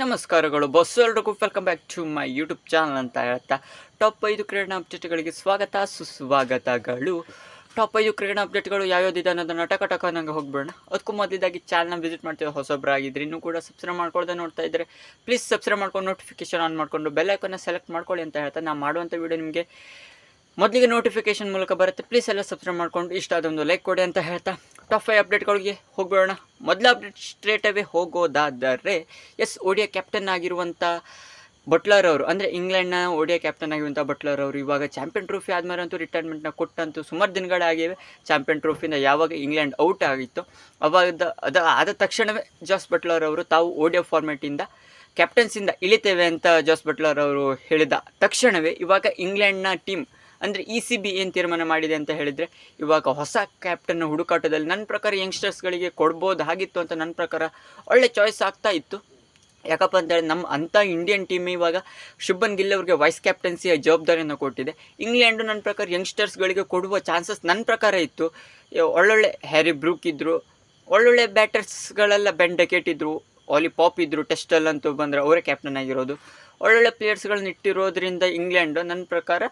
ನಮಸ್ಕಾರಗಳು. ಬಸ್ ಎಲ್ರಿಗೂ welcome back to my YouTube channel ಅಂತ ಹೇಳ್ತಾ ಟಾಪ್ ಐದು ಕ್ರೀಡಾ ಅಪ್ಡೇಟ್ಗಳಿಗೆ ಸ್ವಾಗತ, ಸುಸ್ವಾಗತಗಳು. ಟಾಪ್ ಐದು ಕ್ರೀಡಾ ಅಪ್ಡೇಟ್ಗಳು ಯಾವ್ಯಾವ್ದಿದೆ ಅನ್ನೋದು ಟಕ ಟಕ ನಂಗೆ ಹೋಗ್ಬೇಡ ಅದಕ್ಕೂ ಮೊದಲಿದಾಗಿ ಚಾನಲ್ನ ವಿಸಿಟ್ ಮಾಡ್ತೀವಿ ಹೊಸೊಬ್ಬರಾಗಿದ್ರೆ ಇನ್ನೂ ಕೂಡ ಸಬ್ಸ್ಕ್ರೈಬ್ ಮಾಡ್ಕೊಳ್ದೆ ನೋಡ್ತಾ ಇದ್ದರೆ ಪ್ಲೀಸ್ ಸಬ್ಸ್ಕ್ರೈಬ್ ಮಾಡ್ಕೊಂಡು ನೋಟಿಫಿಕೇಶನ್ ಆನ್ ಮಾಡಿಕೊಂಡು ಬೆಲ್ಲೈಕನ್ನ ಸೆಲೆಕ್ಟ್ ಮಾಡ್ಕೊಳ್ಳಿ ಅಂತ ಹೇಳ್ತಾ ನಾನು ಮಾಡುವಂಥ ವಿಡಿಯೋ ನಿಮಗೆ ಮೊದಲಿಗೆ ನೋಟಿಫಿಕೇಶನ್ ಮೂಲಕ ಬರುತ್ತೆ. ಪ್ಲೀಸ್ ಎಲ್ಲ ಸಬ್ಸ್ಕ್ರೈಬ್ ಮಾಡ್ಕೊಂಡು ಇಷ್ಟ ಅದೊಂದು ಲೈಕ್ ಕೊಡಿ ಅಂತ ಹೇಳ್ತಾ. ಟಾಪ್ ಫೈವ್ ಅಪ್ಡೇಟ್ಗಳಿಗೆ ಹೋಗೋಣ ಮೊದಲ ಅಪ್ಡೇಟ್ ಸ್ಟ್ರೇಟ್ ಅವೇ ಹೋಗೋದಾದರೆ ಎಸ್ ಒಡಿಯ ಕ್ಯಾಪ್ಟನ್ ಆಗಿರುವಂಥ ಬಟ್ಲರ್ ಅವರು, ಅಂದರೆ ಇಂಗ್ಲೆಂಡ್ನ ಒಡಿಯ ಕ್ಯಾಪ್ಟನ್ ಆಗಿರುವಂಥ ಬಟ್ಲರ್ ಅವರು ಇವಾಗ ಚಾಂಪಿಯನ್ ಟ್ರೋಫಿ ಆದಮೇಲೆ ಅಂತೂ ರಿಟೈರ್ಮೆಂಟ್ನ ಕೊಟ್ಟಂತೂ ಸುಮಾರು ದಿನಗಳಾಗಿವೆ. ಚಾಂಪಿಯನ್ ಟ್ರೋಫಿಯಿಂದ ಯಾವಾಗ ಇಂಗ್ಲೆಂಡ್ ಔಟ್ ಆಗಿತ್ತು. ಅವಾಗ ಅದ, ಆದ ತಕ್ಷಣವೇ ಜಾಸ್ ಬಟ್ಲರ್ ಅವರು ತಾವು ಓಡಿಯೋ ಫಾರ್ಮೆಟಿಂದ ಕ್ಯಾಪ್ಟನ್ಸಿಂದ ಇಳಿತೇವೆ ಅಂತ ಜಾಸ್ ಬಟ್ಲರ್ ಅವರು ಹೇಳಿದ ತಕ್ಷಣವೇ ಇವಾಗ ಇಂಗ್ಲೆಂಡ್ನ ಟೀಮ್ ಅಂದರೆ ಇ ಸಿ ಬಿ ಏನು ತೀರ್ಮಾನ ಮಾಡಿದೆ ಅಂತ ಹೇಳಿದರೆ, ಇವಾಗ ಹೊಸ ಕ್ಯಾಪ್ಟನ್ ಹುಡುಕಾಟದಲ್ಲಿ ನನ್ನ ಪ್ರಕಾರ ಯಂಗ್ಸ್ಟರ್ಸ್ಗಳಿಗೆ ಕೊಡ್ಬೋದು ಆಗಿತ್ತು ಅಂತ ನನ್ನ ಪ್ರಕಾರ ಒಳ್ಳೆ ಚಾಯ್ಸ್ ಆಗ್ತಾ ಇತ್ತು. ಯಾಕಪ್ಪ ಅಂತೇಳಿ ನಮ್ಮ ಅಂಥ ಇಂಡಿಯನ್ ಟೀಮ್ ಇವಾಗ ಶುಭನ್ ಗಿಲ್ ಅವರಿಗೆ ವೈಸ್ ಕ್ಯಾಪ್ಟನ್ಸಿಯ ಜವಾಬ್ದಾರಿಯನ್ನು ಕೊಟ್ಟಿದೆ. ಇಂಗ್ಲೆಂಡು ನನ್ನ ಪ್ರಕಾರ ಯಂಗ್ಸ್ಟರ್ಸ್ಗಳಿಗೆ ಕೊಡುವ ಚಾನ್ಸಸ್ ನನ್ನ ಪ್ರಕಾರ ಇತ್ತು. ಒಳ್ಳೊಳ್ಳೆ ಹ್ಯಾರಿ ಬ್ರೂಕ್ ಇದ್ದರು ಒಳ್ಳೊಳ್ಳೆ ಬ್ಯಾಟರ್ಸ್ಗಳೆಲ್ಲ ಬೆನ್ ಡೆಕೆಟ್ ಇದ್ದರು ಆಲಿ ಪಾಪ್ ಇದ್ದರು ಟೆಸ್ಟಲ್ಲಂತೂ ಬಂದರೆ ಅವರೇ ಕ್ಯಾಪ್ಟನ್ ಆಗಿರೋದು. ಒಳ್ಳೊಳ್ಳೆ ಪ್ಲೇಯರ್ಸ್ಗಳನ್ನ ಇಟ್ಟಿರೋದ್ರಿಂದ ಇಂಗ್ಲೆಂಡ್ ನನ್ನ ಪ್ರಕಾರ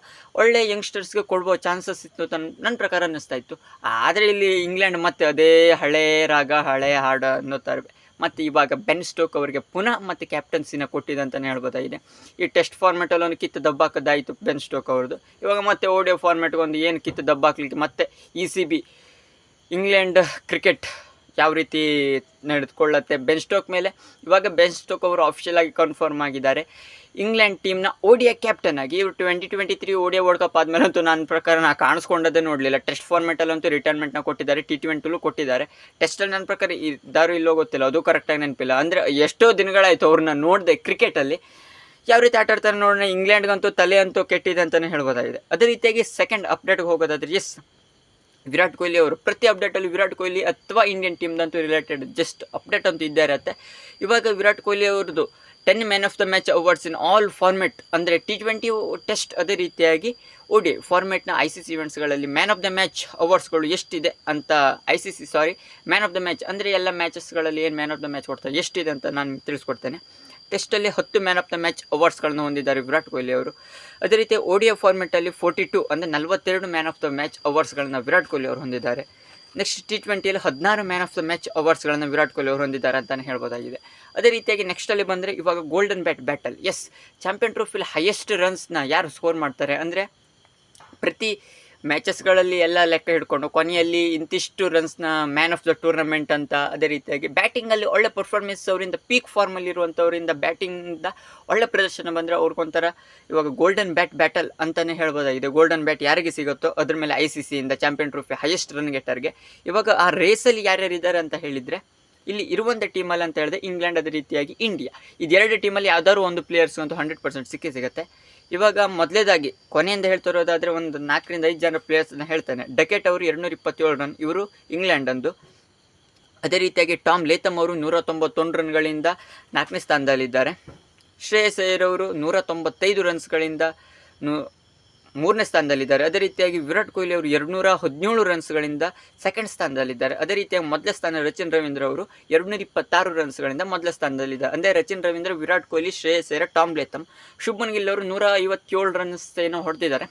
ಒಳ್ಳೆ ಯಂಗ್ಸ್ಟರ್ಸ್ಗೆ ಕೊಡುವ ಚಾನ್ಸಸ್ ಇತ್ತು ತನ್ ನನ್ನ ಪ್ರಕಾರ ಅನ್ನಿಸ್ತಾ ಇತ್ತು. ಆದರೆ ಇಲ್ಲಿ ಇಂಗ್ಲೆಂಡ್ ಮತ್ತೆ ಅದೇ ಹಳೆ ರಾಗ, ಹಳೆ ಹಾಡು ಅನ್ನೋತಾರೆ ಮತ್ತು ಇವಾಗ ಬೆನ್ ಸ್ಟೋಕ್ ಅವರಿಗೆ ಪುನಃ ಮತ್ತೆ ಕ್ಯಾಪ್ಟನ್ಸಿನ ಕೊಟ್ಟಿದೆ ಅಂತಲೇ ಹೇಳ್ಬೋದಾಗಿದೆ ಈ ಟೆಸ್ಟ್ ಫಾರ್ಮೆಟಲ್ಲಿ ಒಂದು ಕಿತ್ತು ದಬ್ಬಾಕೋದಾಯಿತು ಬೆನ್ ಸ್ಟೋಕ್ ಅವ್ರದ್ದು ಇವಾಗ ಮತ್ತೆ ಓಡಿಯೋ ಫಾರ್ಮೆಟ್ಗೆ ಒಂದು ಏನು ಕಿತ್ತು ದಬ್ಬಾಕ್ಲಿಕ್ಕೆ ಮತ್ತೆ E C B England cricket ಯಾವ ರೀತಿ ನಡೆದುಕೊಳ್ಳುತ್ತೆ. ಬೆನ್ ಸ್ಟೋಕ್ ಮೇಲೆ ಇವಾಗ ಬೆನ್ ಸ್ಟೋಕ್ ಅವರು ಅಫಿಷಿಯಲ್ ಆಗಿ ಕನ್ಫರ್ಮ್ ಆಗಿದ್ದಾರೆ. ಇಂಗ್ಲೆಂಡ್ ಟೀಮ್ನ ಓಡಿಯ ಕ್ಯಾಪ್ಟನ್ ಆಗಿ ಇವರು twenty twenty three ಓಡಿಯ world cup ಆದಮೇಲೆ ಅಂತೂ ನನ್ನ ಪ್ರಕಾರ ನಾನು ಕಾಣಿಸ್ಕೊಂಡದೇ ನೋಡಲಿಲ್ಲ. ಟೆಸ್ಟ್ ಫಾರ್ಮೆಟಲ್ಲಂತೂ ರಿಟೈರ್ಮೆಂಟ್ನ ಕೊಟ್ಟಿದ್ದಾರೆ. ಟಿ ಟ್ವೆಂಟಿಲೂ ಕೊಟ್ಟಿದ್ದಾರೆ. ಟೆಸ್ಟಲ್ಲಿ ನನ್ನ ಪ್ರಕಾರ ಇದ್ದಾರೋ ಇಲ್ಲೋ ಗೊತ್ತಿಲ್ಲ. ಅದು ಕರೆಕ್ಟಾಗಿ ನೆನಪಿಲ್ಲ. ಅಂದರೆ ಎಷ್ಟೋ ದಿನಗಳಾಯಿತು ಅವ್ರನ್ನ ನೋಡಿದೆ ಕ್ರಿಕೆಟಲ್ಲಿ ಯಾವ ರೀತಿ ಆಟ ಆಡ್ತಾರೆ ನೋಡೋಣ. ಇಂಗ್ಲೆಂಡ್ಗಂತೂ ತಲೆ ಅಂತೂ ಕೆಟ್ಟಿದೆ ಅಂತಲೇ ಹೇಳ್ಬೋದಾಗಿದೆ. ಅದೇ ರೀತಿಯಾಗಿ ಸೆಕೆಂಡ್ ಅಪ್ಡೇಟ್ಗೆ ಹೋಗೋದಾದ್ರೆ ಎಸ್ ವಿರಾಟ್ ಕೊಹ್ಲಿ ಅವರು ಪ್ರತಿ ಅಪ್ಡೇಟಲ್ಲಿ ವಿರಾಟ್ ಕೊಹ್ಲಿ ಅಥವಾ ಇಂಡಿಯನ್ ಟೀಮ್ದಂತೂ ರಿಲೇಟೆಡ್ ಜಸ್ಟ್ ಅಪ್ಡೇಟ್ ಅಂತೂ ಇದ್ದೇ ಇರುತ್ತೆ. ಇವಾಗ ವಿರಾಟ್ ಕೊಹ್ಲಿ ಅವ್ರದ್ದು ten man of the match awards in all format ಅಂದರೆ ಟಿ ಟ್ವೆಂಟಿ ಟೆಸ್ಟ್ ಅದೇ ರೀತಿಯಾಗಿ ಓಡಿ ಫಾರ್ಮೆಟ್ನ ಐ ಸಿ ಸಿ ಇವೆಂಟ್ಸ್ಗಳಲ್ಲಿ ಮ್ಯಾನ್ ಆಫ್ ದ ಮ್ಯಾಚ್ ಅವಾರ್ಡ್ಸ್ಗಳು ಎಷ್ಟಿದೆ ಅಂತ I C C sorry man of the match ಅಂದರೆ ಎಲ್ಲ ಮ್ಯಾಚಸ್ಗಳಲ್ಲಿ ಏನು ಮ್ಯಾನ್ ಆಫ್ ದ ಮ್ಯಾಚ್ ಕೊಡ್ತಾರೆ, ಎಷ್ಟಿದೆ ಅಂತ ನಾನು ತಿಳಿಸ್ಕೊಡ್ತೇನೆ. ಟೆಸ್ಟಲ್ಲಿ ಹತ್ತು ಮ್ಯಾನ್ ಆಫ್ ದ ಮ್ಯಾಚ್ ಅವಾರ್ಡ್ಸ್ಗಳನ್ನು ಹೊಂದಿದ್ದಾರೆ ವಿರಾಟ್ ಕೊಹ್ಲಿ ಅವರು. ಅದೇ ರೀತಿ ಓಡಿಯೋ ಫಾರ್ಮೆಟಲ್ಲಿ ಫೋರ್ಟಿ ಟು ಅಂದರೆ ನಲವತ್ತೆರಡು ಮ್ಯಾನ್ ಆಫ್ ದ ಮ್ಯಾಚ್ ಅವಾರ್ಡ್ಸ್ಗಳನ್ನು ವಿರಾಟ್ ಕೊಹ್ಲಿ ಅವರು ಹೊಂದಿದ್ದಾರೆ. ನೆಕ್ಸ್ಟ್ ಟಿ ಟ್ವೆಂಟಿಯಲ್ಲಿ ಹದಿನಾರು ಮ್ಯಾನ್ ಆಫ್ ದ ಮ್ಯಾಚ್ ಅವಾರ್ಡ್ಸ್ಗಳನ್ನು ವಿರಾಟ್ ಕೊಹ್ಲಿ ಅವರು ಹೊಂದಿದ್ದಾರೆ ಅಂತಲೇ ಹೇಳ್ಬೋದಾಗಿದೆ. ಅದೇ ರೀತಿಯಾಗಿ ನೆಕ್ಸ್ಟಲ್ಲಿ ಬಂದರೆ ಇವಾಗ golden bat battle as champion ಟ್ರೋಫಿಲಿ highest ರನ್ಸ್ನ ಯಾರು ಸ್ಕೋರ್ ಮಾಡ್ತಾರೆ ಅಂದರೆ ಪ್ರತಿ ಮ್ಯಾಚಸ್ಗಳಲ್ಲಿ ಎಲ್ಲ ಲೆಕ್ಕ ಹಿಡ್ಕೊಂಡು, ಕೊನೆಯಲ್ಲಿ ಇಂತಿಷ್ಟು ರನ್ಸ್ನ ಮ್ಯಾನ್ ಆಫ್ ದ ಟೂರ್ನಮೆಂಟ್ ಅಂತ ಅದೇ ರೀತಿಯಾಗಿ ಬ್ಯಾಟಿಂಗಲ್ಲಿ ಒಳ್ಳೆ ಪರ್ಫಾರ್ಮೆನ್ಸ್ ಅವರಿಂದ ಪೀಕ್ ಫಾರ್ಮಲ್ಲಿ ಇರುವಂಥವರಿಂದ ಬ್ಯಾಟಿಂಗಿಂದ ಒಳ್ಳೆ ಪ್ರದರ್ಶನ ಬಂದರೆ ಅವ್ರಿಗೊಂಥರ ಇವಾಗ ಗೋಲ್ಡನ್ ಬ್ಯಾಟ್ ಬ್ಯಾಟಲ್ ಅಂತಲೇ ಹೇಳ್ಬೋದಾಗಿದೆ ಗೋಲ್ಡನ್ ಬ್ಯಾಟ್ ಯಾರಿಗೆ ಸಿಗುತ್ತೋ ಅದ್ರ ಮೇಲೆ ಐ ಸಿ ಸಿಯಿಂದ ಚಾಂಪಿಯನ್ ಟ್ರೋಫಿ ಹೈಯೆಸ್ಟ್ ರನ್ ಗೆಟ್ಟರ್ಗೆ ಇವಾಗ ಆ ರೇಸಲ್ಲಿ ಯಾರ್ಯಾರು ಇದ್ದಾರೆ ಅಂತ ಹೇಳಿದರೆ, ಇಲ್ಲಿ ಇರುವಂಥ ಟೀಮಲ್ಲಿ ಅಂತ ಹೇಳಿದ್ರೆ ಇಂಗ್ಲೆಂಡ್ ಅದೇ ರೀತಿಯಾಗಿ ಇಂಡಿಯಾ ಇದೆರಡು ಟೀಮಲ್ಲಿ ಯಾವ್ದಾದ್ರು ಒಂದು ಪ್ಲೇಯರ್ಸ್ ಅಂತೂ ಹಂಡ್ರೆಡ್ ಪರ್ಸೆಂಟ್ ಸಿಕ್ಕೇ ಸಿಗುತ್ತೆ. ಇವಾಗ ಮೊದಲೇದಾಗಿ ಕೊನೆಯಿಂದ ಹೇಳ್ತಿರೋದಾದರೆ ಒಂದು ನಾಲ್ಕರಿಂದ ಐದು ಜನ ಪ್ಲೇಯರ್ಸ್ನ ಹೇಳ್ತಾನೆ. ಡಕೆಟ್ ಅವರು ಎರಡುನೂರ ಇಪ್ಪತ್ತೇಳು ರನ್ ಇವರು ಇಂಗ್ಲೆಂಡ್ ಅಂದು ಅದೇ ರೀತಿಯಾಗಿ ಟಾಮ್ ಲೇತಮ್ ಅವರು ನೂರ ತೊಂಬತ್ತೊಂದು ರನ್ಗಳಿಂದ ನಾಲ್ಕನೇ ಸ್ಥಾನದಲ್ಲಿದ್ದಾರೆ. ಶ್ರೇಯಸ್ ಅಯ್ಯರ್ ಅವರು ನೂರ ತೊಂಬತ್ತೈದು ರನ್ಸ್ಗಳಿಂದ ನೂ ಮೂರನೇ ಸ್ಥಾನದಲ್ಲಿದ್ದಾರೆ. ಅದೇ ರೀತಿಯಾಗಿ ವಿರಾಟ್ ಕೊಹ್ಲಿ ಅವರು ಎರಡುನೂರ ಹದಿನೇಳು ರನ್ಸ್ಗಳಿಂದ ಸೆಕೆಂಡ್ ಸ್ಥಾನದಲ್ಲಿದ್ದಾರೆ. ಅದೇ ರೀತಿಯಾಗಿ ಮೊದಲ ಸ್ಥಾನ ರಚಿನ್ ರವೀಂದ್ರ ಅವರು ಎರಡುನೂರ ಇಪ್ಪತ್ತಾರು ರನ್ಸ್ಗಳಿಂದ ಮೊದಲ ಸ್ಥಾನದಲ್ಲಿದ್ದಾರೆ. ಅಂದರೆ ರಚಿನ್ ರವೀಂದ್ರ, ವಿರಾಟ್ ಕೊಹ್ಲಿ, ಶ್ರೇಯಸ್ ಸೇರ ಟಾಮ್ ಲೇತಮ್, ಶುಭ್ಮನ್ ಗಿಲ್ ಅವರು ನೂರ ಐವತ್ತೇಳು ರನ್ಸ್ ಏನೋ ಹೊಡೆದಿದ್ದಾರೆ.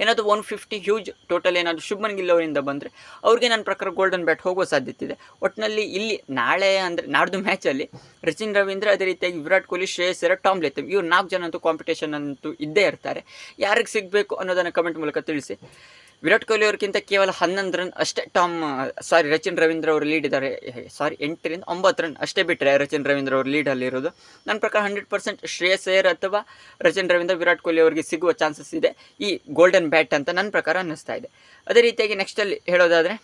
ಏನಾದರೂ ಒನ್ ಫಿಫ್ಟಿ ಹ್ಯೂಜ್ ಟೋಟಲ್ ಏನಾದರೂ ಶುಭ್ಮನ್ ಗಿಲ್ ಅವರಿಂದ ಬಂದರೆ ಅವ್ರಿಗೆ ನನ್ನ ಪ್ರಕಾರ ಗೋಲ್ಡನ್ ಬ್ಯಾಟ್ ಹೋಗೋ ಸಾಧ್ಯತೆ ಇದೆ. ಒಟ್ಟಿನಲ್ಲಿ ಇಲ್ಲಿ ನಾಳೆ ಅಂದರೆ ನಾಡ್ದು ಮ್ಯಾಚಲ್ಲಿ ರಚಿನ್ ರವೀಂದ್ರ ಅದೇ ರೀತಿಯಾಗಿ ವಿರಾಟ್ ಕೊಹ್ಲಿ, ಶ್ರೇಯಸ್ ಇರೋ ಟಾಮ್ ಲೇತಮ್ ಇವ್ರು ನಾಲ್ಕು ಜನ ಅಂತೂ ಕಾಂಪಿಟೇಷನ್ ಅಂತೂ ಇದ್ದೇ ಇರ್ತಾರೆ. ಯಾರಿಗೆ ಸಿಗಬೇಕು ಅನ್ನೋದನ್ನು ಕಮೆಂಟ್ ಮೂಲಕ ತಿಳಿಸಿ. ವಿರಾಟ್ ಕೊಹ್ಲಿ ಅವ್ರಿಗಿಂತ ಕೇವಲ ಹನ್ನೊಂದು ರನ್ ಅಷ್ಟೇ ಟಾಮ್ ಸಾರಿ ರಚಿನ್ ರವೀಂದ್ರ ಅವರು ಲೀಡ್ ಇದ್ದಾರೆ. ಸಾರಿ ಎಂಟರಿಂದ ಒಂಬತ್ತು ರನ್ ಅಷ್ಟೇ ಬಿಟ್ಟರೆ ರಚಿನ್ ರವೀಂದ್ರ ಅವರು ಲೀಡಲ್ಲಿರೋದು ನನ್ನ ಪ್ರಕಾರ ಹಂಡ್ರೆಡ್ ಪರ್ಸೆಂಟ್ ಶ್ರೇಯಸ್ ಅಯ್ಯರ್ ಅಥವಾ ರಚಿನ್ ರವೀಂದ್ರ, ವಿರಾಟ್ ಕೊಹ್ಲಿ ಅವರಿಗೆ ಸಿಗುವ ಚಾನ್ಸಸ್ ಇದೆ ಈ ಗೋಲ್ಡನ್ ಬ್ಯಾಟ್ ಅಂತ ನನ್ನ ಪ್ರಕಾರ ಅನ್ನಿಸ್ತಾ ಇದೆ. ಅದೇ ರೀತಿಯಾಗಿ ನೆಕ್ಸ್ಟಲ್ಲಿ ಹೇಳೋದಾದರೆ,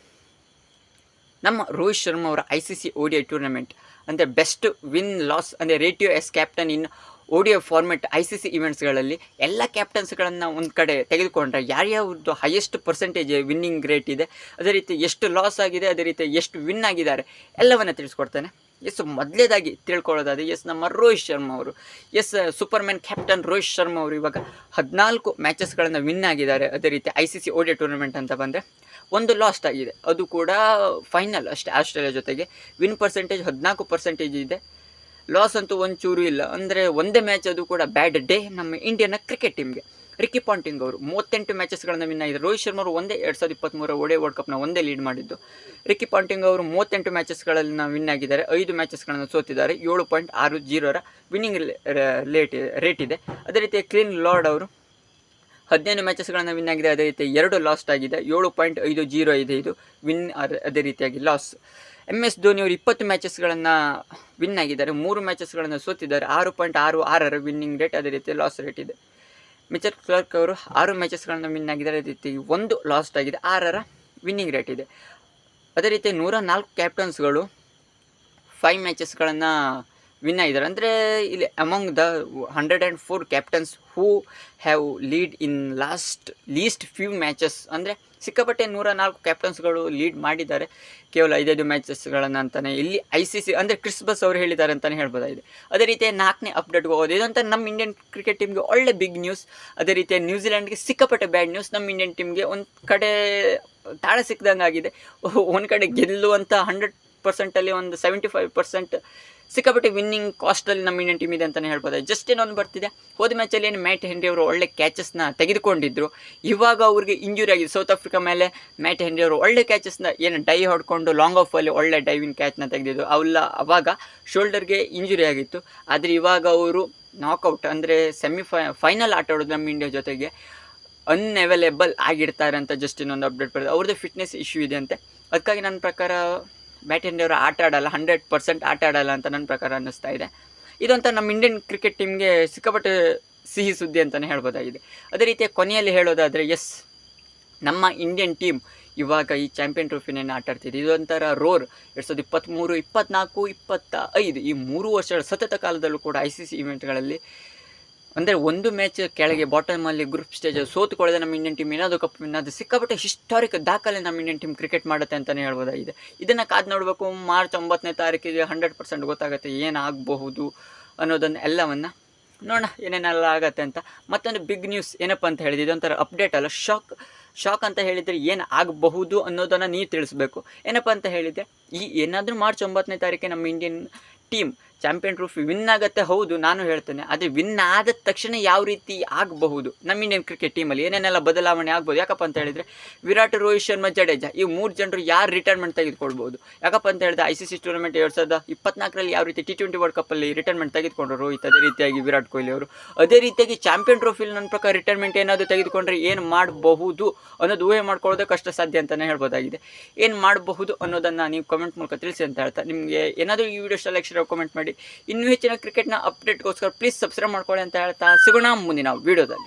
ನಮ್ಮ ರೋಹಿತ್ ಶರ್ಮಾ ಅವರ I C C O D I tournament ಅಂದರೆ ಬೆಸ್ಟ್ ವಿನ್ ಲಾಸ್ ಅಂದರೆ ratio as captain in ODI format I C C ಇವೆಂಟ್ಸ್ಗಳಲ್ಲಿ ಎಲ್ಲ ಕ್ಯಾಪ್ಟನ್ಸ್ಗಳನ್ನು ಒಂದು ಕಡೆ ತೆಗೆದುಕೊಂಡ್ರೆ ಯಾರ್ಯಾವ್ದು ಹೈಯೆಸ್ಟ್ ಪರ್ಸೆಂಟೇಜ್ ವಿನ್ನಿಂಗ್ ರೇಟ್ ಇದೆ, ಅದೇ ರೀತಿ ಎಷ್ಟು ಲಾಸ್ ಆಗಿದೆ, ಅದೇ ರೀತಿ ಎಷ್ಟು ವಿನ್ ಆಗಿದ್ದಾರೆ, ಎಲ್ಲವನ್ನು ತಿಳಿಸ್ಕೊಡ್ತಾನೆ. ಎಸ್ ಮೊದಲೇದಾಗಿ ತಿಳ್ಕೊಳ್ಳೋದಾದ್ರೆ ಎಸ್ ನಮ್ಮ ರೋಹಿತ್ ಶರ್ಮಾ ಅವರು as superman captain Rohit Sharma ಅವರು ಇವಾಗ ಹದಿನಾಲ್ಕು ಮ್ಯಾಚಸ್ಗಳನ್ನು ವಿನ್ ಆಗಿದ್ದಾರೆ, ಅದೇ ರೀತಿ ಐ ಸಿ ಸಿ ಟೂರ್ನಮೆಂಟ್ ಅಂತ ಬಂದರೆ. ಒಂದು ಲಾಸ್ಟ್ ಆಗಿದೆ, ಅದು ಕೂಡ ಫೈನಲ್ ಅಷ್ಟೇ ಆಸ್ಟ್ರೇಲಿಯಾ ಜೊತೆಗೆ. ವಿನ್ ಪರ್ಸೆಂಟೇಜ್ ಹದಿನಾಲ್ಕು ಪರ್ಸೆಂಟೇಜ್ ಇದೆ. ಲಾಸ್ ಅಂತೂ ಒಂಚೂರು ಇಲ್ಲ. ಅಂದರೆ ಒಂದೇ ಮ್ಯಾಚ್ ಅದು ಕೂಡ ಬ್ಯಾಡ್ ಡೇ ನಮ್ಮ ಇಂಡಿಯನ್ನ ಕ್ರಿಕೆಟ್ ಟೀಮ್ಗೆ ರಿಕಿ ಪಾಂಟಿಂಗ್ ಅವರು ಮೂವತ್ತೆಂಟು ಮ್ಯಾಚಸ್ಗಳನ್ನು ವಿನ್ ಆಗಿದ್ದಾರೆ ರೋಹಿತ್ ಶರ್ಮಾ ಅವರು ಒಂದೇ ಎರಡು ಸಾವಿರದ ಇಪ್ಪತ್ತ್ಮೂರ ಒಡೆ ವರ್ಲ್ಡ್ ಕಪ್ನ ಒಂದೇ ಲೀಡ್ ಮಾಡಿದ್ದು. ರಿಕಿ ಪಾಂಟಿಂಗ್ ಅವರು ಮೂವತ್ತೆಂಟು ಮ್ಯಾಚಸ್ಗಳನ್ನು ವಿನ್ ಆಗಿದ್ದಾರೆ. ಐದು ಮ್ಯಾಚಸ್ಗಳನ್ನು ಸೋತಿದ್ದಾರೆ. ಏಳು ಪಾಯಿಂಟ್ ಆರು ಜೀರೋರ ವಿನ್ನಿಂಗ್ ಲೇಟ್ ರೇಟ್ ಇದೆ. ಅದೇ ರೀತಿ ಕ್ಲೀನ್ ಲಾರ್ಡ್ ಅವರು ಹದಿನೈದು ಮ್ಯಾಚಸ್ಗಳನ್ನು ವಿನ್ ಆಗಿದೆ ಅದೇ ರೀತಿ ಎರಡು ಲಾಸ್ಟ್ ಆಗಿದೆ. ಏಳು ಪಾಯಿಂಟ್ ಐದು ಜೀರೋ ಇದೆ ಇದು. ವಿನ್ ಅದೇ ರೀತಿಯಾಗಿ ಲಾಸ್ ಎಂ ಎಸ್ ಧೋನಿ ಅವರು ಇಪ್ಪತ್ತು ಮ್ಯಾಚಸ್ಗಳನ್ನು ವಿನ್ ಆಗಿದ್ದಾರೆ. ಮೂರು ಮ್ಯಾಚಸ್ಗಳನ್ನು ಸೋತಿದ್ದಾರೆ. ಆರು ಪಾಯಿಂಟ್ ಆರು ಆರರ ವಿನ್ನಿಂಗ್ ರೇಟ್ ಅದೇ ರೀತಿ ಲಾಸ್ ರೇಟ್ ಇದೆ. ಮಿಚರ್ ಕ್ಲರ್ಕ್ ಅವರು ಆರು ಮ್ಯಾಚಸ್ಗಳನ್ನು ವಿನ್ ಆಗಿದ್ದಾರೆ. ಅದೇ ರೀತಿ ಒಂದು ಲಾಸ್ಟ್ ಆಗಿದೆ. ಆರರ ವಿನ್ನಿಂಗ್ ರೇಟ್ ಇದೆ. ಅದೇ ರೀತಿ ನೂರ ನಾಲ್ಕು ಕ್ಯಾಪ್ಟನ್ಸ್ಗಳು ಫೈವ್ ಮ್ಯಾಚಸ್ಗಳನ್ನು ವಿನ್ ಆಗಿದ್ದಾರೆ. ಅಂದರೆ ಇಲ್ಲಿ among the hundred and four captains who have lead in last least few matches ಅಂದರೆ ಸಿಕ್ಕಾಪಟ್ಟೆ ನೂರ ನಾಲ್ಕು ಕ್ಯಾಪ್ಟನ್ಸ್ಗಳು ಲೀಡ್ ಮಾಡಿದ್ದಾರೆ. ಕೇವಲ ಐದೈದು ಮ್ಯಾಚಸ್ಗಳನ್ನು ಅಂತಲೇ ಇಲ್ಲಿ ಐ ಸಿ ಸಿ ಅಂದರೆ ಕ್ರಿಸ್ಮಸ್ ಅವರು ಹೇಳಿದ್ದಾರೆ ಅಂತಲೇ ಹೇಳ್ಬೋದಾಗಿದೆ. ಅದೇ ರೀತಿ ನಾಲ್ಕನೇ ಅಪ್ಡೇಟ್ಗೆ ಹೋಗೋದು. ಇದಂತ ನಮ್ಮ ಇಂಡಿಯನ್ ಕ್ರಿಕೆಟ್ ಟೀಮ್ಗೆ ಒಳ್ಳೆ ಬಿಗ್ ನ್ಯೂಸ್ ಅದೇ ರೀತಿ ನ್ಯೂಜಿಲೆಂಡ್ಗೆ ಸಿಕ್ಕಾಪಟ್ಟೆ ಬ್ಯಾಡ್ ನ್ಯೂಸ್ ನಮ್ಮ ಇಂಡಿಯನ್ ಟೀಮ್ಗೆ ಒಂದು ಕಡೆ ತಾಳ ಸಿಕ್ದಂಗೆ ಆಗಿದೆ ಒಂದು ಕಡೆ ಗೆಲ್ಲುವಂಥ ಹಂಡ್ರೆಡ್ ಪರ್ಸೆಂಟಲ್ಲಿ ಒಂದು ಸೆವೆಂಟಿ ಫೈವ್ ಪರ್ಸೆಂಟ್ ಸಿಕ್ಕಾಪಟ್ಟೆ ವಿನ್ನಿಂಗ್ ಕಾಸ್ಟಲ್ಲಿ ನಮ್ಮ ಇಂಡಿಯನ್ ಟೀಮ್ ಇದೆ ಅಂತಲೇ ಹೇಳ್ಬೋದು. ಜಸ್ಟ್ ಏನೊಂದು ಬರ್ತಿದೆ. ಹೋದ ಮ್ಯಾಚಲ್ಲಿ ಏನು ಮ್ಯಾಟ್ ಹೆನ್ರಿ ಅವರು ಒಳ್ಳೆ ಕ್ಯಾಚಸ್ನ ತೆಗೆದುಕೊಂಡಿದ್ರು. ಇವಾಗ ಅವ್ರಿಗೆ ಇಂಜುರಿ ಆಗಿದೆ. ಸೌತ್ ಆಫ್ರಿಕಾ ಮೇಲೆ ಮ್ಯಾಟ್ ಹೆನ್ರಿ ಅವರು ಒಳ್ಳೆ ಕ್ಯಾಚಸ್ನ ಏನು ಡೈ ಹೊಡ್ಕೊಂಡು ಲಾಂಗ್ ಆಫಲ್ಲಿ ಒಳ್ಳೆ ಡೈವಿಂಗ್ ಕ್ಯಾಚ್ನ ತೆಗೆದಿದ್ರು ಅವೆಲ್ಲ ಅವಾಗ ಶೋಲ್ಡರ್ಗೆ ಇಂಜುರಿ ಆಗಿತ್ತು. ಆದರೆ ಇವಾಗ ಅವರು ನಾಕ್ಔಟ್ ಅಂದರೆ ಸೆಮಿಫೈ ಫೈನಲ್ ಆಟ ಆಡೋದು ನಮ್ಮ ಇಂಡಿಯಾ ಜೊತೆಗೆ ಅನ್ಅವೈಲೇಬಲ್ ಆಗಿರ್ತಾರೆ ಅಂತ ಜಸ್ಟ್ ಇನ್ನೊಂದು ಅಪ್ಡೇಟ್ ಬರೋದು ಅವ್ರದ್ದು ಫಿಟ್ನೆಸ್ ಇಶ್ಯೂ ಇದೆ ಅಂತೆ. ಅದಕ್ಕಾಗಿ ನನ್ನ ಪ್ರಕಾರ ಬ್ಯಾಟ್ ಅವರು ಆಟ ಆಡಲ್ಲ ಹಂಡ್ರೆಡ್ ಪರ್ಸೆಂಟ್ ಆಟ ಆಡಲ್ಲ ಅಂತ ನನ್ನ ಪ್ರಕಾರ ಅನ್ನಿಸ್ತಾ ಇದೆ. ಇದಂತ ನಮ್ಮ ಇಂಡಿಯನ್ ಕ್ರಿಕೆಟ್ ಟೀಮ್ಗೆ ಸಿಕ್ಕಾಪಟ್ಟೆ ಸಿಹಿ ಸುದ್ದಿ ಅಂತಲೇ ಹೇಳ್ಬೋದಾಗಿದೆ. ಅದೇ ರೀತಿಯ ಕೊನೆಯಲ್ಲಿ ಹೇಳೋದಾದರೆ ಎಸ್ ನಮ್ಮ ಇಂಡಿಯನ್ ಟೀಮ್ ಇವಾಗ ಈ ಚಾಂಪಿಯನ್ ಟ್ರೋಫಿನೇನು ಆಟ ಆಡ್ತಿದೆ. ಇದೊಂಥರ ರೋರ್ ಎರಡು ಸಾವಿರದ ಇಪ್ಪತ್ತ್ಮೂರು ಇಪ್ಪತ್ತ್ನಾಲ್ಕು ಇಪ್ಪತ್ತ ಐದು ಈ ಮೂರು ವರ್ಷಗಳ ಸತತ ಕಾಲದಲ್ಲೂ ಕೂಡ ಐ ಸಿ ಸಿ ಇವೆಂಟ್ಗಳಲ್ಲಿ ಅಂದರೆ ಒಂದು ಮ್ಯಾಚ್ ಕೆಳಗೆ ಬಾಟಮಲ್ಲಿ ಗ್ರೂಪ್ ಸ್ಟೇಜ್ ಸೋತುಕೊಳ್ಳದೆ ನಮ್ಮ ಇಂಡಿಯನ್ ಟೀಮ್ ಏನಾದರೂ ಕಪ್ ಅದು ಸಿಕ್ಕಾಪಟ್ಟೆ ಹಿಸ್ಟಾರಿಕ್ ದಾಖಲೆ ನಮ್ಮ ಇಂಡಿಯನ್ ಟೀಮ್ ಕ್ರಿಕೆಟ್ ಮಾಡುತ್ತೆ ಅಂತಲೇ ಹೇಳ್ಬೋದಾಗಿದೆ. ಇದನ್ನು ಕಾದು ನೋಡಬೇಕು, ಮಾರ್ಚ್ ಒಂಬತ್ತನೇ ತಾರೀಕಿಗೆ ಹಂಡ್ರೆಡ್ ಪರ್ಸೆಂಟ್ ಗೊತ್ತಾಗುತ್ತೆ ಏನಾಗಬಹುದು ಅನ್ನೋದನ್ನು ಎಲ್ಲವನ್ನು ನೋಡೋಣ, ಏನೇನೆಲ್ಲ ಆಗುತ್ತೆ ಅಂತ. ಮತ್ತೊಂದು ಬಿಗ್ ನ್ಯೂಸ್ ಏನಪ್ಪ ಅಂತ ಹೇಳಿದ್ರೆ, ಇದೊಂಥರ ಅಪ್ಡೇಟ್ ಅಲ್ಲ ಶಾಕ್ ಶಾಕ್ ಅಂತ ಹೇಳಿದರೆ ಏನು ಆಗಬಹುದು ಅನ್ನೋದನ್ನು ನೀವು ತಿಳಿಸ್ಬೇಕು. ಏನಪ್ಪ ಅಂತ ಹೇಳಿದರೆ, ಈ ಏನಾದರೂ ಮಾರ್ಚ್ ಒಂಬತ್ತನೇ ತಾರೀಕಿಗೆ ನಮ್ಮ Indian team champion trophy win ಆಗುತ್ತೆ, ಹೌದು, ನಾನು ಹೇಳ್ತೇನೆ. ಆದರೆ ವಿನ್ ಆದ ತಕ್ಷಣ ಯಾವ ರೀತಿ ಆಗಬಹುದು? ನಮ್ಮ ಇಂಡಿಯನ್ ಕ್ರಿಕೆಟ್ ಟೀಮಲ್ಲಿ ಏನೇನೆಲ್ಲ ಬದಲಾವಣೆ ಆಗ್ಬೋದು ಯಾಕಪ್ಪ ಅಂತ ಹೇಳಿದರೆ, ವಿರಾಟ್, ರೋಹಿತ್ ಶರ್ಮಾ, ಜಡೇಜಾ, ಈ ಮೂರು ಜನರು ಯಾರು ರಿಟೈರ್ಮೆಂಟ್ ತೆಗೆದುಕೊಳ್ಬೋದು ಯಾಕಪ್ಪ ಅಂತ ಹೇಳಿದ್ರೆ ಐ ಸಿ ಸಿ ಟೂರ್ನಮೆಂಟ್ ಎರಡು ಸಾವಿರದ ಇಪ್ಪತ್ನಾಲ್ಕರಲ್ಲಿ ಯಾವ ರೀತಿ ಟಿ ಟ್ವೆಂಟಿ ವರ್ಲ್ಡ್ ಕಪ್ಪಲ್ಲಿ ರಿಟೈರ್ಮೆಂಟ್ ತೆಗೆದುಕೊಂಡ್ರು? ರೋಹಿತ್, ಅದೇ ರೀತಿಯಾಗಿ ವಿರಾಟ್ ಕೊಹ್ಲಿ ಅವರು. ಅದೇ ರೀತಿಯಾಗಿ ಚಾಂಪಿಯನ್ ಟ್ರೋಫಿಲಿ ನನ್ನ ಪ್ರಕಾರ ರಿಟೈರ್ಮೆಂಟ್ ಏನಾದರೂ ತೆಗೆದುಕೊಂಡ್ರೆ ಏನು ಮಾಡಬಹುದು ಅನ್ನೋದು ಊಹೆ ಮಾಡ್ಕೊಳ್ಳೋದೇ ಕಷ್ಟ ಸಾಧ್ಯ ಅಂತಲೇ ಹೇಳ್ಬೋದಾಗಿದೆ. ಏನು ಮಾಡಬಹುದು ಅನ್ನೋದನ್ನು ನೀವು ಕಮೆಂಟ್ ಮೂಲಕ ತಿಳಿಸಿ ಅಂತ ಹೇಳ್ತಾ ನಿಮಗೆ ಏನಾದರೂ ಈ ವಿಡಿಯೋ ಸೆಲೆಕ್ಷನ್ ಕಮೆಂಟ್ ಮಾಡಿ ಇನ್ನೂ ಹೆಚ್ಚಿನ ಕ್ರಿಕೆಟ್ನ ಅಪ್ಡೇಟ್ಗೋಸ್ಕರ ಪ್ಲೀಸ್ ಸಬ್ಸ್ಕ್ರೈಬ್ ಮಾಡ್ಕೊಳ್ಳಿ ಅಂತ ಹೇಳ್ತಾ ಸಿಗೋಣ ಮುಂದಿನ ವಿಡಿಯೋದಲ್ಲಿ